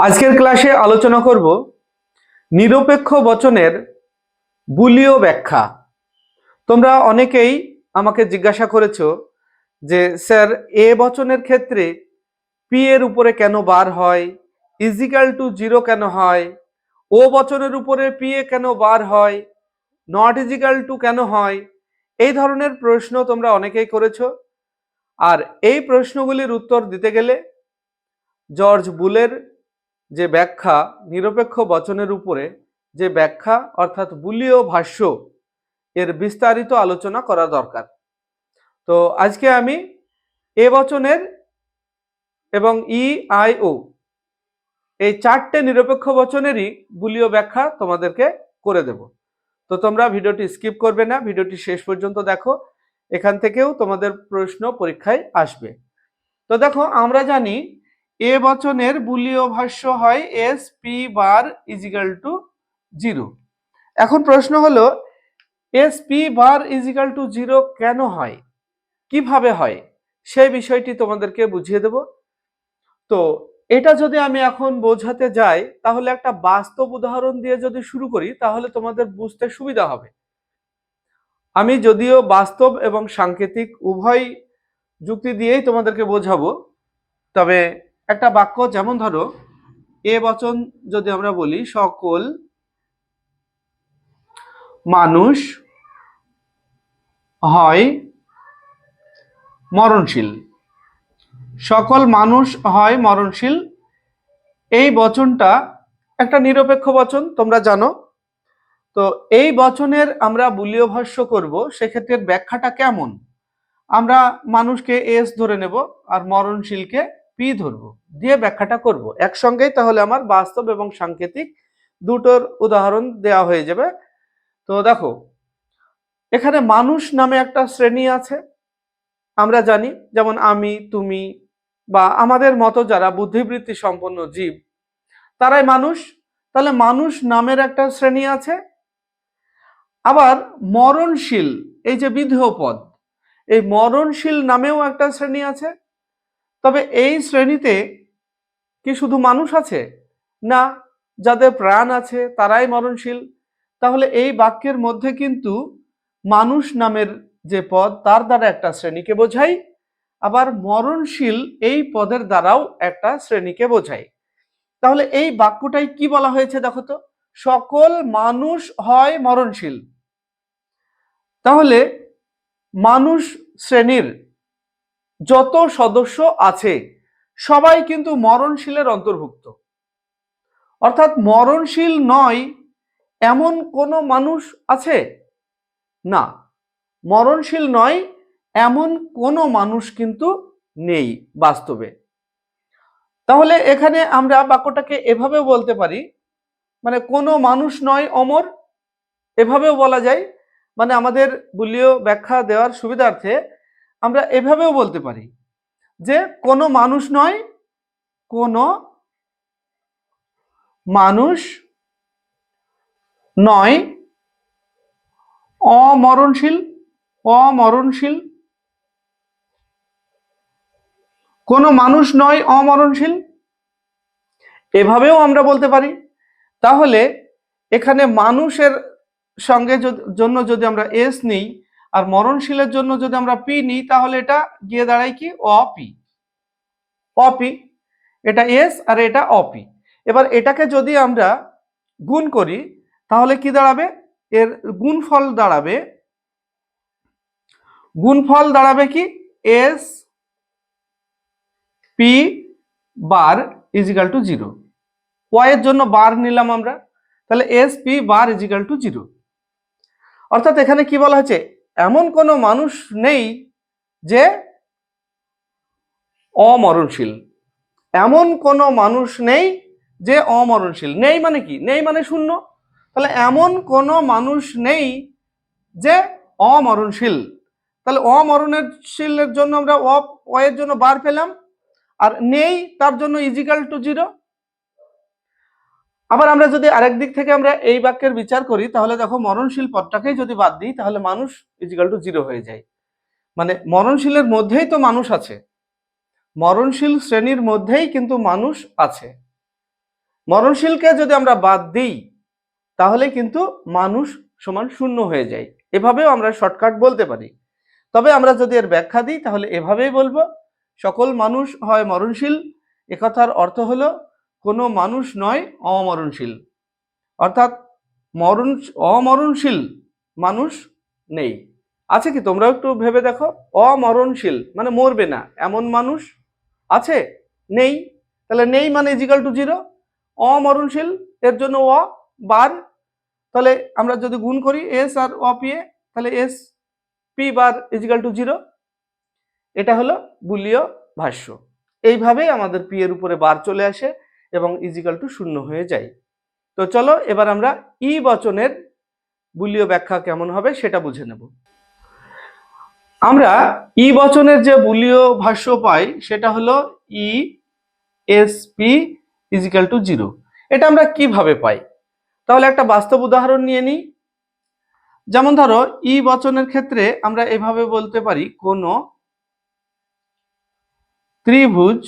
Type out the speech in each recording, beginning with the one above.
আজকের ক্লাসে আলোচনা করব নিরপেক্ষ বচনের বুলীয় ব্যাখ্যা। তোমরা অনেকেই আমাকে জিজ্ঞাসা করেছ যে, স্যার, এ বচনের ক্ষেত্রে পি এর উপরে কেন বার হয়? ইজিক্যাল টু জিরো কেন হয়? ও বচনের উপরে পি এ কেন বার হয়? নট ইজিক্যাল টু কেন হয়? এই ধরনের প্রশ্ন তোমরা অনেকেই করেছ। আর এই প্রশ্নগুলির উত্তর দিতে গেলে জর্জ বুলের যে ব্যাখ্যা নিরপেক্ষ বচনের উপরে, যে ব্যাখ্যা অর্থাৎ বুলীয় ভাষ্য, এর বিস্তারিত আলোচনা করা দরকার। তো আজকে আমি এ বচনের এবং ই, আই, ও, এই চারটে নিরপেক্ষ বচনেরই বুলীয় ব্যাখ্যা তোমাদেরকে করে দেব। তো তোমরা ভিডিওটি স্কিপ করবে না, ভিডিওটি শেষ পর্যন্ত দেখো, এখান থেকেও তোমাদের প্রশ্ন পরীক্ষায় আসবে। তো দেখো, আমরা জানি এ বচনের বুলীয় ভাষ্য হয় S P bar is equal to zero. এখন প্রশ্ন হলো, S P bar is equal to zero কেন হয়? কীভাবে হয়? সেই বিষয়টি তোমাদেরকে বুঝিয়ে দেব। তো এটা যদি আমি এখন বোঝাতে যাই, তাহলে একটা বাস্তব উদাহরণ দিয়ে যদি শুরু করি, তাহলে তোমাদের বুঝতে সুবিধা হবে। আমি যদিও বাস্তব এবং সাংকেতিক উভয় যুক্তি দিয়েই তোমাদেরকে বোঝাবো, তবে একটা বাক্য, যেমন ধরো, এ বচন যদি আমরা বলি, সকল মানুষ হয় মরণশীল। সকল মানুষ হয় মরণশীল। এই বচনটা একটা নিরপেক্ষ বচন, তোমরা জানো। তো এই বচনের আমরা বুলীয় ভাষ্য করব, সেক্ষেত্রে ব্যাখ্যাটা কেমন? আমরা মানুষকে এস ধরে নেব, আর মরণশীলকে পি ধরবো, দিয়ে ব্যাখ্যাটা করব। একসঙ্গেই তাহলে আমার বাস্তব এবং সাংকেতিক দুটোর উদাহরণ দেওয়া হয়ে যাবে। তো দেখো, এখানে মানুষ নামে একটা শ্রেণি আছে, আমরা জানি, যেমন আমি, তুমি বা আমাদের মতো যারা বুদ্ধিবৃত্তি সম্পন্ন জীব, তারাই মানুষ। তাহলে মানুষ নামের একটা শ্রেণি আছে। আবার মরণশীল, এই যে বিধেয় পদ, এই মরণশীল নামেও একটা শ্রেণি আছে। তবে এই শ্রেণীতে কি শুধু মানুষ আছে? না, যাদের প্রাণ আছে তারাই মরণশীল। তাহলে এই বাক্যের মধ্যে কিন্তু মানুষ নামের যে পদ, তার দ্বারা একটা শ্রেণীকে বোঝাই। আবার মরণশীল এই পদের দ্বারাও একটা শ্রেণীকে বোঝায় তাহলে এই বাক্যটাই কি বলা হয়েছে দেখো তো? সকল মানুষ হয় মরণশীল। তাহলে মানুষ শ্রেণির যত সদস্য আছে, সবাই কিন্তু মরণশীলের অন্তর্ভুক্ত। অর্থাৎ মরণশীল নয়, এমন কোনো মানুষ আছে? না, মরণশীল নয়, এমন কোনো মানুষ কিন্তু নেই বাস্তবে। তাহলে এখানে আমরা বাক্যটাকে এভাবে বলতে পারি মানে কোনো মানুষ নয় অমর, এভাবেও বলা যায়। মানে আমাদের বুলীয় ব্যাখ্যা দেওয়ার সুবিধার্থে আমরা এভাবেও বলতে পারি যে কোনো মানুষ নয়, কোনো মানুষ নয়, অমরণশীল অমরণশীল। কোনো মানুষ নয়, অমরণশীল। এভাবেও আমরা বলতে পারি। তাহলে এখানে মানুষের সঙ্গে জন্য যদি আমরা এস নিই আর মরণশীলের জন্য যদি আমরা পি নিই, তাহলে এটা গিয়ে দাঁড়ায় কি? অপি অপি এটা এস আর এটা অপি এবার এটাকে যদি আমরা গুণ করি, তাহলে কি দাঁড়াবে? এর গুণফল দাঁড়াবে গুণফল দাঁড়াবে কি? S P bar is equal to zero. Y জন্য বার নিলাম আমরা, তাহলে S P bar is equal to zero. অর্থাৎ এখানে কি বলা হয়েছে? এমন কোনো মানুষ নেই যে অমরণশীল। এমন কোনো মানুষ নেই যে অমরণশীল। নেই মানে কি? নেই মানে শূন্য। তাহলে এমন কোনো মানুষ নেই যে অমরণশীল। তাহলে অমরণশীলের জন্য আমরা অ এর জন্য বার পেলাম। আর নেই তার জন্য ইজিক্যাল টু জিরো আবার আমরা যদি আরেক দিক থেকে আমরা এই বাক্যের বিচার করি, তাহলে দেখো মরণশীল পদটাকেই যদি বাদ দিই, তাহলে মানুষ ইজিক্যাল টু জিরো হয়ে যায়। মানে মরণশীলের মধ্যেই তো মানুষ আছে। মরণশীল শ্রেণির মধ্যেই কিন্তু মানুষ আছে। মরণশীলকে যদি আমরা বাদ দিই, তাহলে কিন্তু মানুষ সমান শূন্য হয়ে যায়। এভাবেও আমরা শর্টকাট বলতে পারি। তবে আমরা যদি এর ব্যাখ্যা দিই, তাহলে এভাবেই বলব, সকল মানুষ হয় মরণশীল, একথার অর্থ হলো কোনো মানুষ নয় অমরণশীল। অর্থাৎ মরণ অমরণশীল মানুষ নেই। আছে কি? তোমরা একটু ভেবে দেখো। অমরণশীল মানে মরবে না। এমন মানুষ আছে? নেই। তাহলে নেই মানে ইজিক্যাল টু জিরো অমরণশীল, এর জন্য অ বার। তাহলে আমরা যদি গুণ করি এস আর অ পি এ, তাহলে S P bar is equal to zero এটা হলো বুলীয় ভাষ্য। এইভাবেই আমাদের পি এর উপরে বার চলে আসে। এবং ইজিক্যাল টু শূন্য হয়ে যায়। তো চলো এবার আমরা ই বচনের বুলীয় ব্যাখ্যা কেমন হবে সেটা বুঝে নেব। আমরা ই বচনের যে বুলীয় ভাষ্য পাই সেটা হলো ই S P is equal to zero এটা আমরা কীভাবে পাই? তাহলে একটা বাস্তব উদাহরণ নিয়ে নিই। যেমন ধরো ই বচনের ক্ষেত্রে আমরা এভাবে বলতে পারি, কোন ত্রিভুজ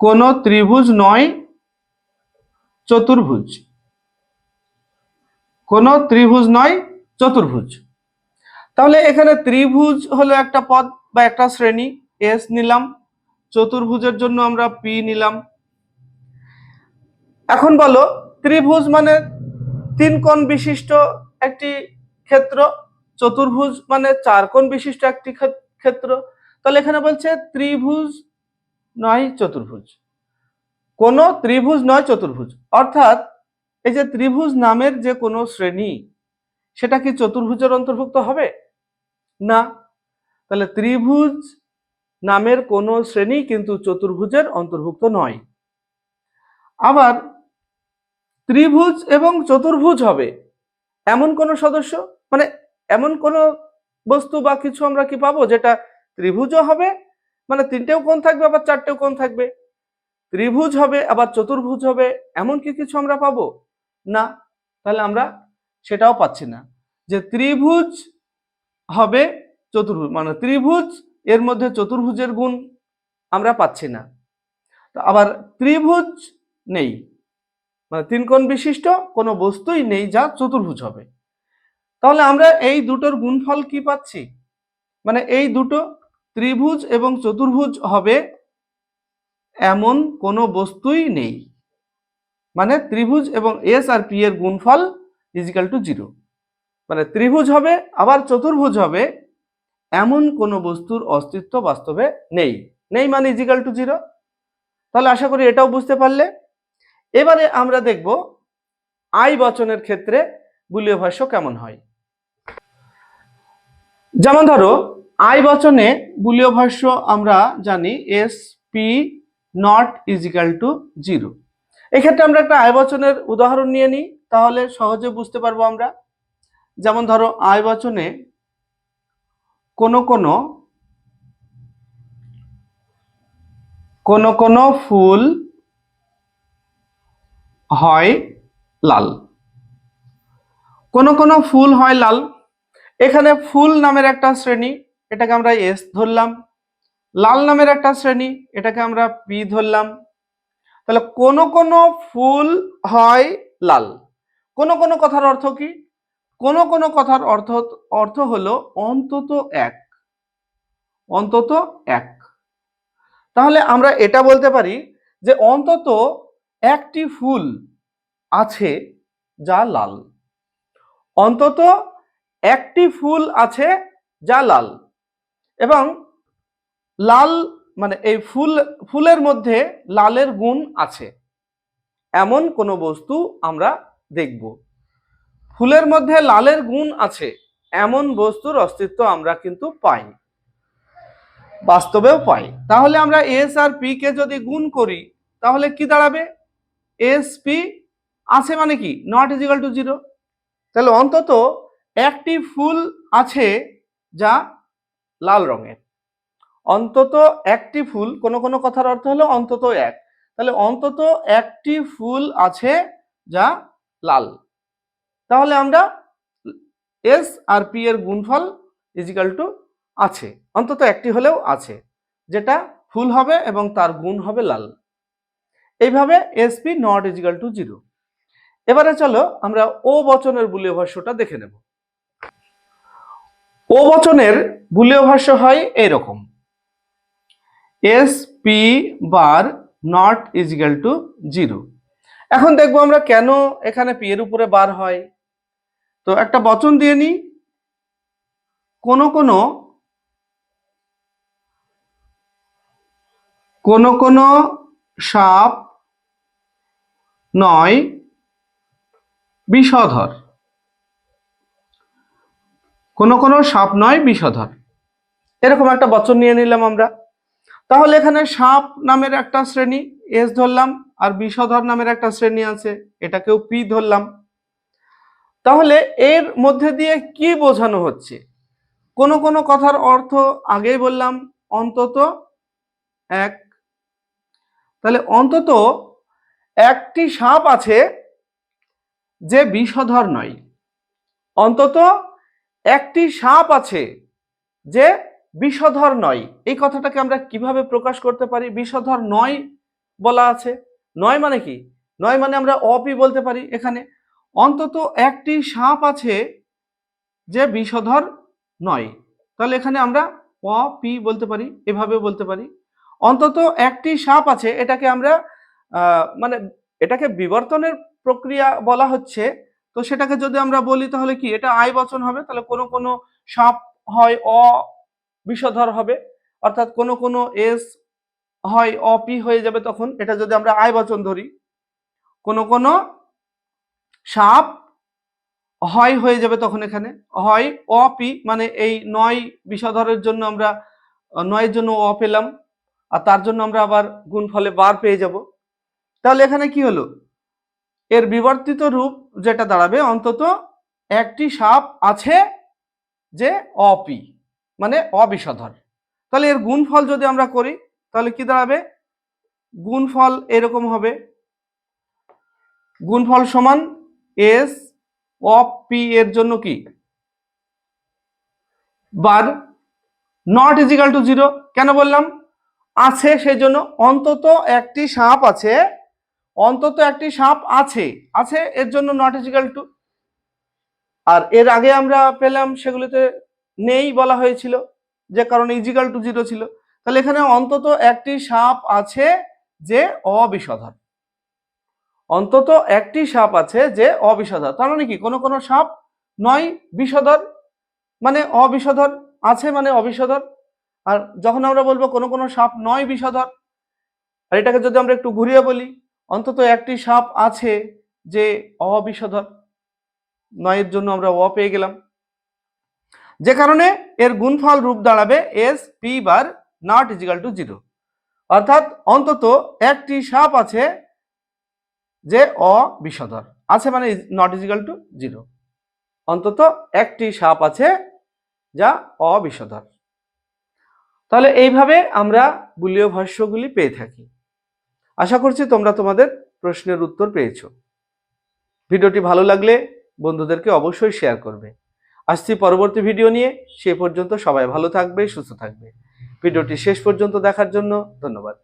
কোন ত্রিভুজ নয়, চতুর্ভুজ। কোনো ত্রিভুজ নয়, চতুর্ভুজ। তাহলে এখানে ত্রিভুজ হলো একটা পদ বা একটা শ্রেণি। এস নিলাম, চতুর্ভুজের জন্য আমরা পি নিলাম। এখন বলো, ত্রিভুজ মানে তিন কোণ বিশিষ্ট একটি ক্ষেত্র, চতুর্ভুজ মানে চার কোণ বিশিষ্ট একটি ক্ষেত্র। তাহলে এখানে বলছে ত্রিভুজ নয় চতুর্ভুজ। কোন ত্রিভুজ নয় চতুর্ভুজ। অর্থাৎ এই যে ত্রিভুজ নামের যে কোনো শ্রেণি, সেটা কি চতুর্ভুজের অন্তর্ভুক্ত হবে? না। তাহলে ত্রিভুজ নামের কোনো শ্রেণি কিন্তু চতুর্ভুজের অন্তর্ভুক্ত নয়। আবার ত্রিভুজ এবং চতুর্ভুজ হবে এমন কোন সদস্য? মানে এমন কোন বস্তু বা কিছু আমরা কি পাবো যেটা ত্রিভুজও হবে মানে তিনটেও কোণ থাকবে, আবার চারটেও কোণ থাকবে। ত্রিভুজ হবে, আবার চতুর্ভুজ হবে এমন কি কিছু আমরা পাবো? না, তাহলে আমরা সেটাও পাচ্ছি না। যে ত্রিভুজ হবে চতুর্ভুজ মানে ত্রিভুজ, এর মধ্যে চতুর্ভুজের গুণ আমরা পাচ্ছি না। আবার ত্রিভুজ নেই মানে তিন কোণ বিশিষ্ট, কোনো বস্তুই নেই যা চতুর্ভুজ হবে। তাহলে আমরা এই দুটোর গুণফল কি পাচ্ছি? মানে এই দুটো ত্রিভুজ এবং চতুর্ভুজ হবে এমন কোনো বস্তুই নেই। মানে ত্রিভুজ এবং এস আর পি এর গুণফল ইজিক্যাল টু জিরো মানে ত্রিভুজ হবে, আবার চতুর্ভুজ হবে, এমন কোনো বস্তুর অস্তিত্ব বাস্তবে নেই। নেই মানে ইজিক্যাল টু জিরো তাহলে আশা করি এটাও বুঝতে পারলে। এবারে আমরা দেখব আই বচনের ক্ষেত্রে বুলীয় ভাষ্য কেমন হয়। যেমন ধরো আই বচনে বুলীয় ভাষ্য আমরা জানি S P not is equal to zero এক্ষেত্রে আমরা একটা আয় বচনের উদাহরণ নিয়ে নিই, তাহলে সহজে বুঝতে পারব আমরা। যেমন ধরো আয় বচনে কোনো কোনো কোনো কোনো ফুল হয় লাল। কোনো কোনো ফুল হয় লাল। এখানে ফুল নামের একটা শ্রেণি এটাকে আমরা এস ধরলাম। লাল নামের একটা শ্রেণি, এটাকে আমরা পি ধরলাম। তাহলে কোন কোন ফুল হয় লাল। কোন কোন কথার অর্থ কি? কোন কোন কথার অর্থ অর্থ হলো অন্তত এক। অন্তত এক। তাহলে আমরা এটা বলতে পারি যে অন্তত একটি ফুল আছে যা লাল। অন্তত একটি ফুল আছে যা লাল। এবং লাল মানে এই ফুল, ফুলের মধ্যে লালের গুণ আছে। এমন কোনো বস্তু আমরা দেখব। ফুলের মধ্যে লালের গুণ আছে, এমন বস্তুর অস্তিত্ব আমরা কিন্তু পাই। বাস্তবেও পাই। তাহলে আমরা এস আর পি কে যদি গুণ করি, তাহলে কি দাঁড়াবে? এস পি আছে মানে কি? নট ইজিক্যাল টু জিরো তাহলে অন্তত একটি ফুল আছে যা লাল রঙের। অন্তত একটি ফুল, কোন কোন কথার অর্থ হলো অন্তত এক। তাহলে অন্তত একটি ফুল আছে যা লাল। তাহলে আমরা এস আর পি এর গুণফল ইজিক্যাল টু আছে। অন্তত একটি হলেও আছে, যেটা ফুল হবে এবং তার গুণ হবে লাল। এইভাবে SP not is equal to zero এবারে চলো আমরা ও বচনের বুলীয় ভাষ্যটা দেখে নেব। ও বচনের বুলীয় ভাষ্য হয় এরকম। S P bar not is is equal to zero এখন দেখব আমরা কেন এখানে পি এর উপরে বার হয়। তো একটা বচন দিয়ে নিই। কোন কোন কোন কোন সাপ নয় বিষধর কোন কোন সাপ নয় বিষধর। এরকম একটা বচন নিয়ে নিলাম আমরা। তাহলে এখানে সাপ নামের একটা শ্রেণি, এস ধরলাম, আর বিষধর নামের একটা শ্রেণি আছে, এটাকেও পি ধরলাম। তাহলে এর মধ্যে দিয়ে কি বোঝানো হচ্ছে? কোন কোন কথার অর্থ আগেই বললাম, অন্তত এক। তাহলে অন্তত একটি সাপ আছে যে বিষধর নয়। অন্তত একটি সাপ আছে যে বিষধর নয়। এই কথাটাকে আমরা কীভাবে প্রকাশ করতে পারি? বিষধর নয় বলা আছে। নয় মানে কি? নয় মানে আমরা অপি বলতে পারি এখানে। অন্তত একটি সাপ আছে যে বিষধর নয়। তাহলে এখানে আমরা অপি বলতে পারি এভাবে বলতে পারি। অন্তত একটি সাপ আছে, এটাকে আমরা মানে এটাকে বিবর্তনের প্রক্রিয়া বলা হচ্ছে তো সেটাকে যদি আমরা বলি তাহলে কি এটা আয় বচন হবে? তাহলে কোনো কোনো সাপ হয় অ বিষধর হবে। অর্থাৎ কোনো কোনো এস হয় অপি হয়ে যাবে তখন এটা যদি আমরা আয় বচন ধরি, কোনো কোনো সাপ হয় হয়ে যাবে তখন এখানে। হয় অপি মানে এই নয় বিষধরের জন্য আমরা, নয়ের জন্য অ পেলাম, আর তার জন্য আমরা আবার গুণফলে বার পেয়ে যাব। তাহলে এখানে কি হলো? এর বিবর্তিত রূপ যেটা দাঁড়াবে অন্তত একটি সাপ আছে যে অপি মানে অবিষধর। তাহলে এর গুণফল যদি আমরা করি, তাহলে কি দাঁড়াবে? গুণফল এরকম হবে। গুণফল সমান এস অফ পি এর জন্য কি? Bar not is equal to zero. কেন বললাম? আছে সেই জন্য অন্তত একটি সাপ আছে অন্তত একটি সাপ আছে। আছে, এর জন্য নট ইজিক্যাল টু। আর এর আগে আমরা পেলাম, সেগুলিতে নেই বলা হয়েছিল, যে কারণে ইজিক্যাল টু জিরো ছিল। তাহলে এখানে অন্তত একটি সাপ আছে যে অবিষধর অন্তত একটি সাপ আছে যে অবিষধর তার মানে কি? কোনো কোনো সাপ নয় বিষধর মানে অবিষধর আছে মানে অবিষধর আর যখন আমরা বলব কোনো কোনো সাপ নয় বিষধর আর এটাকে যদি আমরা একটু ঘুরিয়ে বলি অন্তত একটি সাপ আছে যে অবিষধর নয়ের জন্য আমরা অ পেয়ে গেলাম। যে কারণে এর গুণফল রূপ দাঁড়াবে S P bar not is equal to zero. অর্থাৎ অন্তত একটি সাপ আছে যে অবিষধর আছে মানে নট ইজিক্যাল টু জিরো। অন্তত একটি সাপ আছে যা অবিষধর তাহলে এইভাবে আমরা বুলীয় ভাষ্যগুলি পেয়ে থাকি। আশা করছি তোমরা তোমাদের প্রশ্নের উত্তর পেয়েছ। ভিডিওটি ভালো লাগলে বন্ধুদেরকে অবশ্যই শেয়ার করবে। আসছি পরবর্তী ভিডিও নিয়ে। সে পর্যন্ত সবাই ভালো থাকবে, সুস্থ থাকবে। ভিডিওটি শেষ পর্যন্ত দেখার জন্য ধন্যবাদ।